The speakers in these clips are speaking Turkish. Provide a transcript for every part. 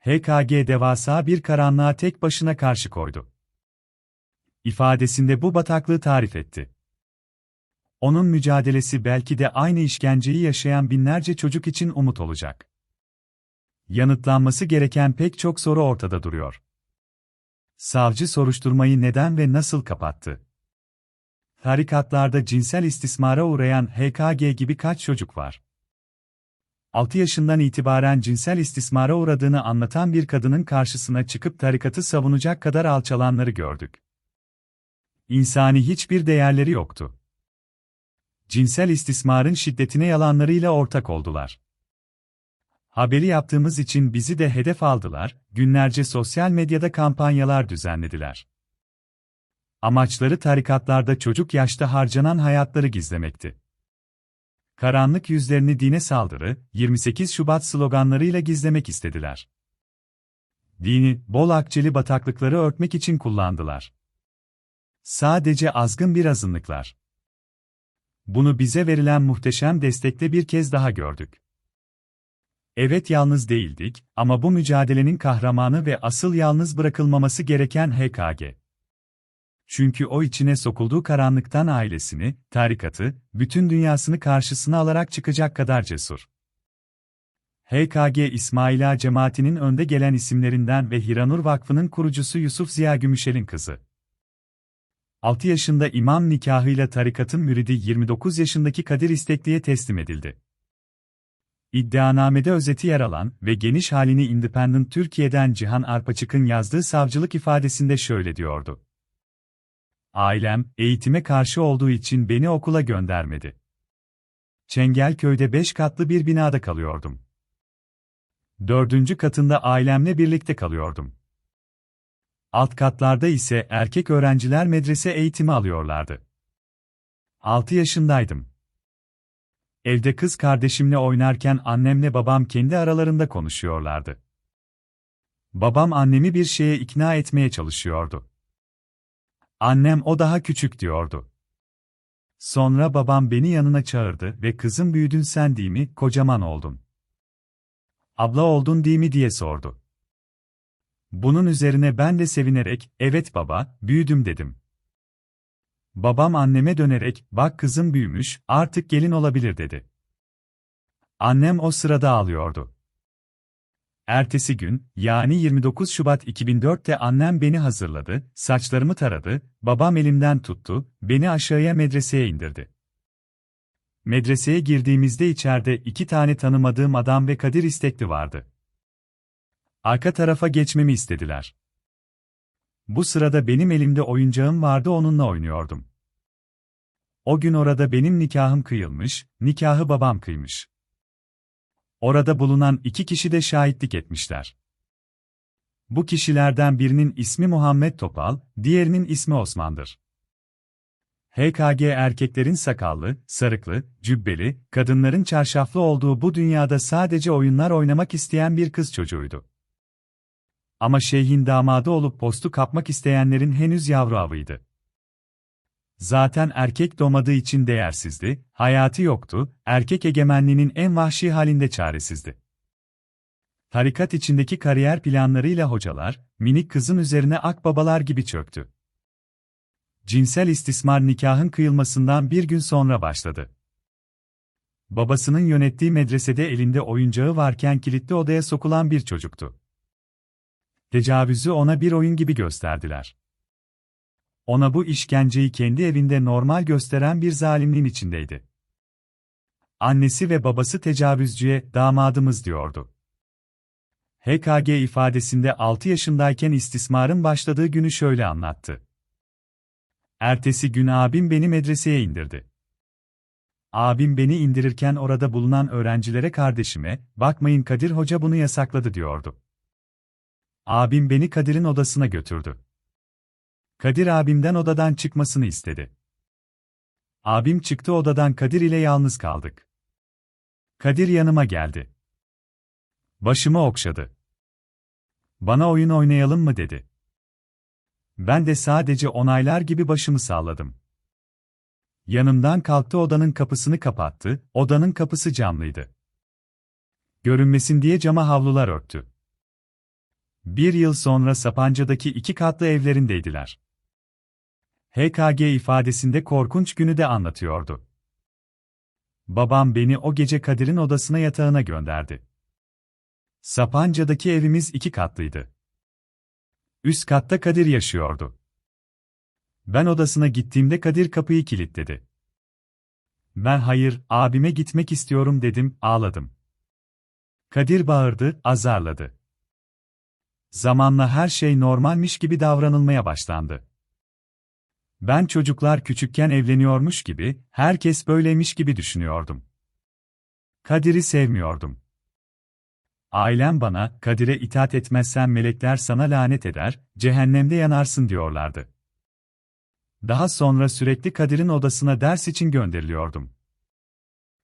HKG devasa bir karanlığa tek başına karşı koydu. İfadesinde bu bataklığı tarif etti. Onun mücadelesi belki de aynı işkenceyi yaşayan binlerce çocuk için umut olacak. Yanıtlanması gereken pek çok soru ortada duruyor. Savcı soruşturmayı neden ve nasıl kapattı? Tarikatlarda cinsel istismara uğrayan HKG gibi kaç çocuk var? 6 yaşından itibaren cinsel istismara uğradığını anlatan bir kadının karşısına çıkıp tarikatı savunacak kadar alçalanları gördük. İnsani hiçbir değerleri yoktu. Cinsel istismarın şiddetine yalanlarıyla ortak oldular. Haberi yaptığımız için bizi de hedef aldılar, günlerce sosyal medyada kampanyalar düzenlediler. Amaçları tarikatlarda çocuk yaşta harcanan hayatları gizlemekti. Karanlık yüzlerini dine saldırı, 28 Şubat sloganlarıyla gizlemek istediler. Dini, bol akçeli bataklıkları örtmek için kullandılar. Sadece azgın bir azınlıklar. Bunu bize verilen muhteşem destekle bir kez daha gördük. Evet yalnız değildik ama bu mücadelenin kahramanı ve asıl yalnız bırakılmaması gereken HKG. Çünkü o içine sokulduğu karanlıktan ailesini, tarikatı, bütün dünyasını karşısına alarak çıkacak kadar cesur. HKG İsmaila cemaatinin önde gelen isimlerinden ve Hiranur Vakfı'nın kurucusu Yusuf Ziya Gümüşel'in kızı. 6 yaşında imam nikahıyla tarikatın müridi 29 yaşındaki Kadir İstekli'ye teslim edildi. İddianamede özeti yer alan ve geniş halini Independent Türkiye'den Cihan Arpaçık'ın yazdığı savcılık ifadesinde şöyle diyordu. Ailem, eğitime karşı olduğu için beni okula göndermedi. Çengelköy'de beş katlı bir binada kalıyordum. Dördüncü katında ailemle birlikte kalıyordum. Alt katlarda ise erkek öğrenciler medrese eğitimi alıyorlardı. 6 yaşındaydım. Evde kız kardeşimle oynarken annemle babam kendi aralarında konuşuyorlardı. Babam annemi bir şeye ikna etmeye çalışıyordu. Annem o daha küçük diyordu. Sonra babam beni yanına çağırdı ve kızım büyüdün sen değil mi, kocaman oldun. Abla oldun değil mi diye sordu. Bunun üzerine ben de sevinerek, evet baba, büyüdüm dedim. Babam anneme dönerek, bak kızım büyümüş, artık gelin olabilir dedi. Annem o sırada ağlıyordu. Ertesi gün, yani 29 Şubat 2004'te annem beni hazırladı, saçlarımı taradı, babam elimden tuttu, beni aşağıya medreseye indirdi. Medreseye girdiğimizde içeride iki tane tanımadığım adam ve Kadir istekli vardı. Arka tarafa geçmemi istediler. Bu sırada benim elimde oyuncağım vardı onunla oynuyordum. O gün orada benim nikahım kıyılmış, nikahı babam kıymış. Orada bulunan iki kişi de şahitlik etmişler. Bu kişilerden birinin ismi Muhammed Topal, diğerinin ismi Osman'dır. HKG erkeklerin sakallı, sarıklı, cübbeli, kadınların çarşaflı olduğu bu dünyada sadece oyunlar oynamak isteyen bir kız çocuğuydu. Ama şeyhin damadı olup postu kapmak isteyenlerin henüz yavru avıydı. Zaten erkek doğmadığı için değersizdi, hayatı yoktu, erkek egemenliğinin en vahşi halinde çaresizdi. Tarikat içindeki kariyer planlarıyla hocalar, minik kızın üzerine akbabalar gibi çöktü. Cinsel istismar nikahın kıyılmasından bir gün sonra başladı. Babasının yönettiği medresede elinde oyuncağı varken kilitli odaya sokulan bir çocuktu. Tecavüzü ona bir oyun gibi gösterdiler. Ona bu işkenceyi kendi evinde normal gösteren bir zalimliğin içindeydi. Annesi ve babası tecavüzcüye damadımız diyordu. HKG ifadesinde 6 yaşındayken istismarın başladığı günü şöyle anlattı. Ertesi gün abim beni medreseye indirdi. Abim beni indirirken orada bulunan öğrencilere kardeşime, bakmayın Kadir Hoca bunu yasakladı diyordu. Abim beni Kadir'in odasına götürdü. Kadir abimden odadan çıkmasını istedi. Abim çıktı odadan Kadir ile yalnız kaldık. Kadir yanıma geldi. Başımı okşadı. Bana oyun oynayalım mı dedi. Ben de sadece onaylar gibi başımı salladım. Yanımdan kalktı odanın kapısını kapattı, odanın kapısı camlıydı. Görünmesin diye cama havlular örttü. Bir yıl sonra Sapanca'daki iki katlı evlerindeydiler. HKG ifadesinde korkunç günü de anlatıyordu. Babam beni o gece Kadir'in odasına yatağına gönderdi. Sapanca'daki evimiz iki katlıydı. Üst katta Kadir yaşıyordu. Ben odasına gittiğimde Kadir kapıyı kilitledi. Ben hayır, abime gitmek istiyorum dedim, ağladım. Kadir bağırdı, azarladı. Zamanla her şey normalmiş gibi davranılmaya başlandı. Ben çocuklar küçükken evleniyormuş gibi, herkes böyleymiş gibi düşünüyordum. Kadir'i sevmiyordum. Ailem bana, Kadir'e itaat etmezsen melekler sana lanet eder, cehennemde yanarsın diyorlardı. Daha sonra sürekli Kadir'in odasına ders için gönderiliyordum.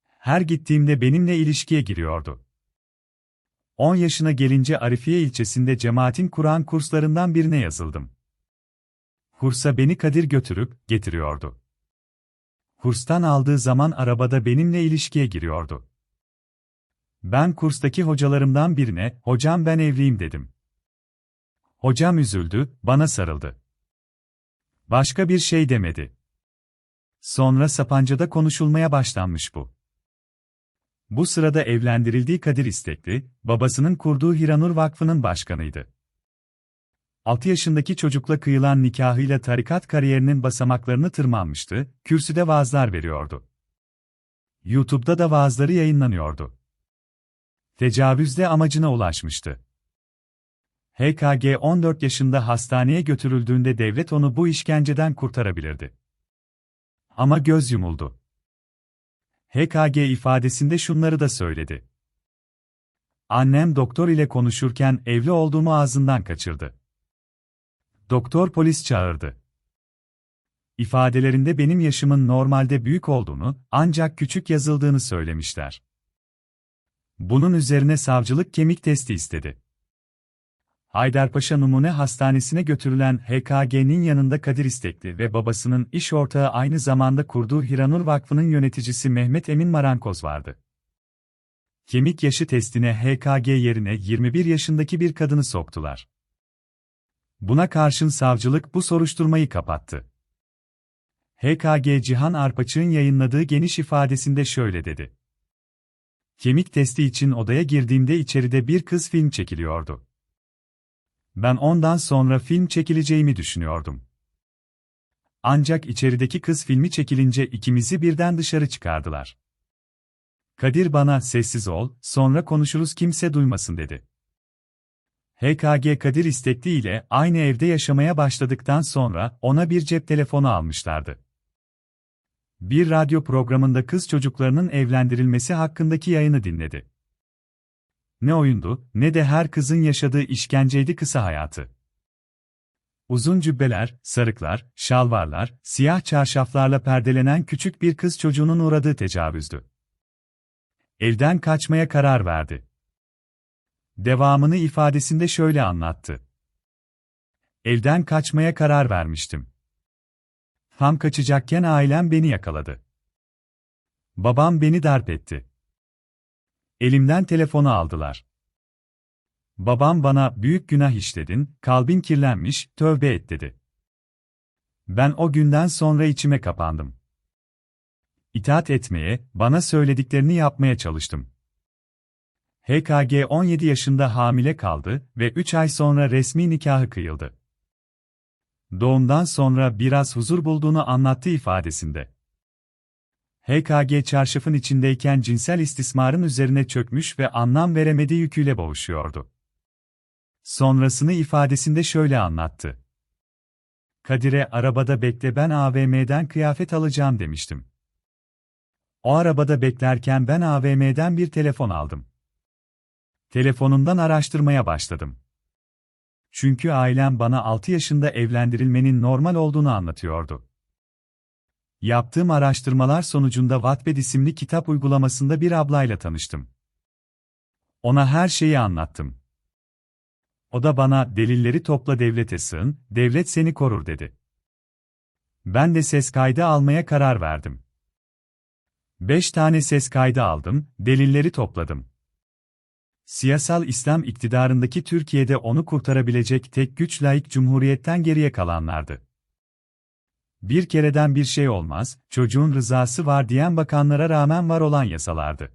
Her gittiğimde benimle ilişkiye giriyordu. 10 yaşına gelince Arifiye ilçesinde cemaatin Kur'an kurslarından birine yazıldım. Kursa beni Kadir götürüp getiriyordu. Kurstan aldığı zaman arabada benimle ilişkiye giriyordu. Ben kurstaki hocalarımdan birine, hocam ben evliyim dedim. Hocam üzüldü, bana sarıldı. Başka bir şey demedi. Sonra Sapanca'da konuşulmaya başlanmış bu. Bu sırada evlendirildiği Kadir İstekli, babasının kurduğu Hiranur Vakfı'nın başkanıydı. 6 yaşındaki çocukla kıyılan nikahıyla tarikat kariyerinin basamaklarını tırmanmıştı, kürsüde vaazlar veriyordu. YouTube'da da vaazları yayınlanıyordu. Tecavüzde amacına ulaşmıştı. HKG 14 yaşında hastaneye götürüldüğünde devlet onu bu işkenceden kurtarabilirdi. Ama göz yumuldu. HKG ifadesinde şunları da söyledi. Annem doktor ile konuşurken evli olduğumu ağzından kaçırdı. Doktor polis çağırdı. İfadelerinde benim yaşımın normalde büyük olduğunu, ancak küçük yazıldığını söylemişler. Bunun üzerine savcılık kemik testi istedi. Haydarpaşa Numune Hastanesi'ne götürülen HKG'nin yanında Kadir İstekli ve babasının iş ortağı aynı zamanda kurduğu Hiranur Vakfı'nın yöneticisi Mehmet Emin Marankoz vardı. Kemik yaşı testine HKG yerine 21 yaşındaki bir kadını soktular. Buna karşın savcılık bu soruşturmayı kapattı. HKG Cihan Arpaçık'ın yayınladığı geniş ifadesinde şöyle dedi. Kemik testi için odaya girdiğimde içeride bir kız film çekiliyordu. Ben ondan sonra film çekileceğimi düşünüyordum. Ancak içerideki kız filmi çekilince ikimizi birden dışarı çıkardılar. Kadir bana sessiz ol, sonra konuşuruz kimse duymasın dedi. HKG Kadir istekli ile aynı evde yaşamaya başladıktan sonra ona bir cep telefonu almışlardı. Bir radyo programında kız çocuklarının evlendirilmesi hakkındaki yayını dinledi. Ne oyundu, ne de her kızın yaşadığı işkenceydi kısa hayatı. Uzun cübbeler, sarıklar, şalvarlar, siyah çarşaflarla perdelenen küçük bir kız çocuğunun uğradığı tecavüzdü. Evden kaçmaya karar verdi. Devamını ifadesinde şöyle anlattı. Evden kaçmaya karar vermiştim. Tam kaçacakken ailem beni yakaladı. Babam beni darp etti. Elimden telefonu aldılar. Babam bana büyük günah işledin, kalbin kirlenmiş, tövbe et dedi. Ben o günden sonra içime kapandım. İtaat etmeye, bana söylediklerini yapmaya çalıştım. HKG 17 yaşında hamile kaldı ve 3 ay sonra resmi nikahı kıyıldı. Doğumdan sonra biraz huzur bulduğunu anlattı ifadesinde. HKG çarşafın içindeyken cinsel istismarın üzerine çökmüş ve anlam veremediği yüküyle boğuşuyordu. Sonrasını ifadesinde şöyle anlattı. Kadir'e arabada bekle ben AVM'den kıyafet alacağım demiştim. O arabada beklerken ben AVM'den bir telefon aldım. Telefonumdan araştırmaya başladım. Çünkü ailem bana 6 yaşında evlendirilmenin normal olduğunu anlatıyordu. Yaptığım araştırmalar sonucunda Wattpad isimli kitap uygulamasında bir ablayla tanıştım. Ona her şeyi anlattım. O da bana delilleri topla devlete sığın, devlet seni korur dedi. Ben de ses kaydı almaya karar verdim. Beş tane ses kaydı aldım, delilleri topladım. Siyasal İslam iktidarındaki Türkiye'de onu kurtarabilecek tek güç laik cumhuriyetten geriye kalanlardı. Bir kereden bir şey olmaz, çocuğun rızası var diyen bakanlara rağmen var olan yasalardı.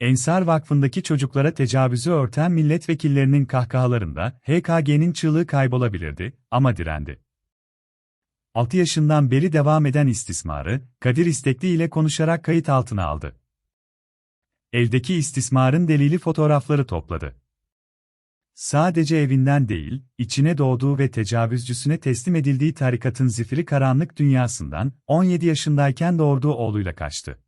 Ensar Vakfı'ndaki çocuklara tecavüzü örten milletvekillerinin kahkahalarında HKG'nin çığlığı kaybolabilirdi ama direndi. 6 yaşından beri devam eden istismarı, Kadir İstekli ile konuşarak kayıt altına aldı. Evdeki istismarın delili fotoğrafları topladı. Sadece evinden değil, içine doğduğu ve tecavüzcüsüne teslim edildiği tarikatın zifiri karanlık dünyasından, 17 yaşındayken doğurduğu oğluyla kaçtı.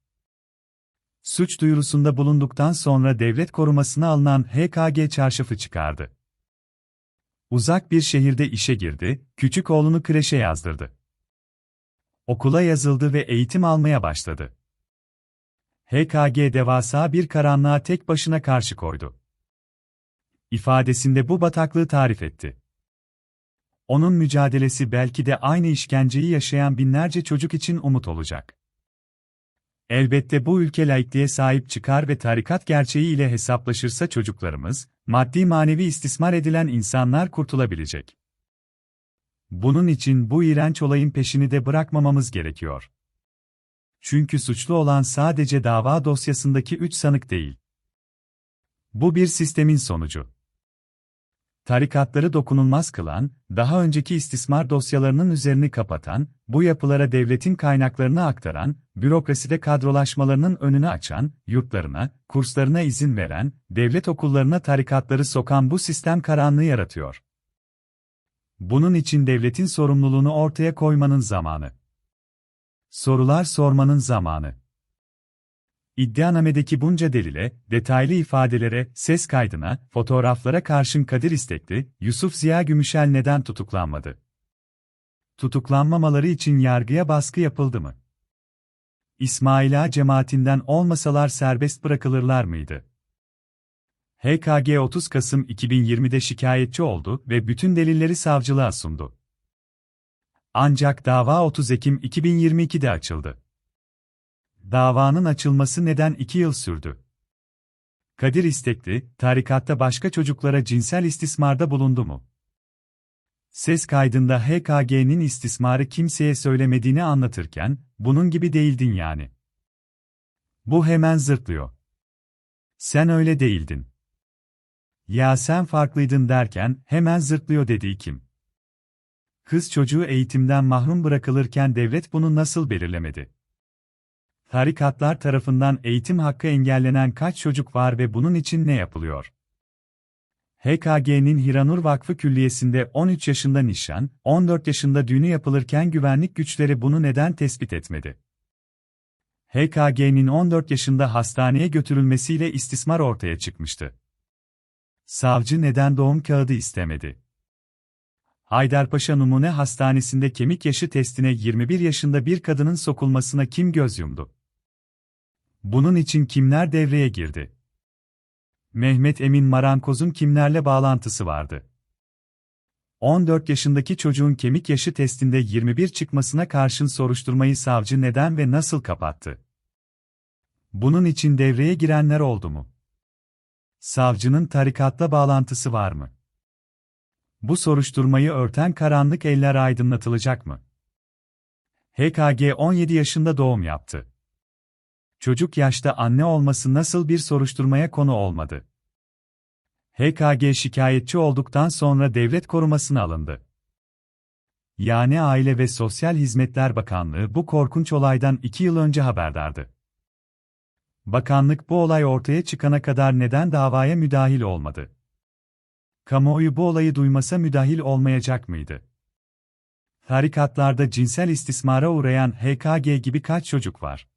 Suç duyurusunda bulunduktan sonra devlet korumasına alınan HKG çarşafı çıkardı. Uzak bir şehirde işe girdi, küçük oğlunu kreşe yazdırdı. Okula yazıldı ve eğitim almaya başladı. HKG devasa bir karanlığa tek başına karşı koydu. İfadesinde bu bataklığı tarif etti. Onun mücadelesi belki de aynı işkenceyi yaşayan binlerce çocuk için umut olacak. Elbette bu ülke laikliğe sahip çıkar ve tarikat gerçeği ile hesaplaşırsa çocuklarımız, maddi manevi istismar edilen insanlar kurtulabilecek. Bunun için bu iğrenç olayın peşini de bırakmamamız gerekiyor. Çünkü suçlu olan sadece dava dosyasındaki üç sanık değil. Bu bir sistemin sonucu. Tarikatları dokunulmaz kılan, daha önceki istismar dosyalarının üzerini kapatan, bu yapılara devletin kaynaklarını aktaran, bürokraside kadrolaşmalarının önünü açan, yurtlarına, kurslarına izin veren, devlet okullarına tarikatları sokan bu sistem karanlığı yaratıyor. Bunun için devletin sorumluluğunu ortaya koymanın zamanı. Sorular sormanın zamanı. İddianamedeki bunca delile, detaylı ifadelere, ses kaydına, fotoğraflara karşın Kadir istekli, Yusuf Ziya Gümüşel neden tutuklanmadı? Tutuklanmamaları için yargıya baskı yapıldı mı? İsmail Ağa cemaatinden olmasalar serbest bırakılırlar mıydı? HKG 30 Kasım 2020'de şikayetçi oldu ve bütün delilleri savcılığa sundu. Ancak dava 30 Ekim 2022'de açıldı. Davanın açılması neden 2 yıl sürdü? Kadir istekli, tarikatta başka çocuklara cinsel istismarda bulundu mu? Ses kaydında HKG'nin istismarı kimseye söylemediğini anlatırken, bunun gibi değildin yani. Bu hemen zırtlıyor. Sen öyle değildin. Ya sen farklıydın derken, hemen zırtlıyor dediği kim? Kız çocuğu eğitimden mahrum bırakılırken devlet bunu nasıl belirlemedi? Tarikatlar tarafından eğitim hakkı engellenen kaç çocuk var ve bunun için ne yapılıyor? HKG'nin Hiranur Vakfı Külliyesi'nde 13 yaşında nişan, 14 yaşında düğünü yapılırken güvenlik güçleri bunu neden tespit etmedi? HKG'nin 14 yaşında hastaneye götürülmesiyle istismar ortaya çıkmıştı. Savcı neden doğum kağıdı istemedi? Haydarpaşa Numune Hastanesi'nde kemik yaşı testine 21 yaşında bir kadının sokulmasına kim göz yumdu? Bunun için kimler devreye girdi? Mehmet Emin Marankoz'un kimlerle bağlantısı vardı? 14 yaşındaki çocuğun kemik yaşı testinde 21 çıkmasına karşın soruşturmayı savcı neden ve nasıl kapattı? Bunun için devreye girenler oldu mu? Savcının tarikatla bağlantısı var mı? Bu soruşturmayı örten karanlık eller aydınlatılacak mı? HKG 17 yaşında doğum yaptı. Çocuk yaşta anne olması nasıl bir soruşturmaya konu olmadı? HKG şikayetçi olduktan sonra devlet korumasına alındı. Yani Aile ve Sosyal Hizmetler Bakanlığı bu korkunç olaydan iki yıl önce haberdardı. Bakanlık bu olay ortaya çıkana kadar neden davaya müdahil olmadı? Kamuoyu bu olayı duymasa müdahil olmayacak mıydı? Tarikatlarda cinsel istismara uğrayan HKG gibi kaç çocuk var?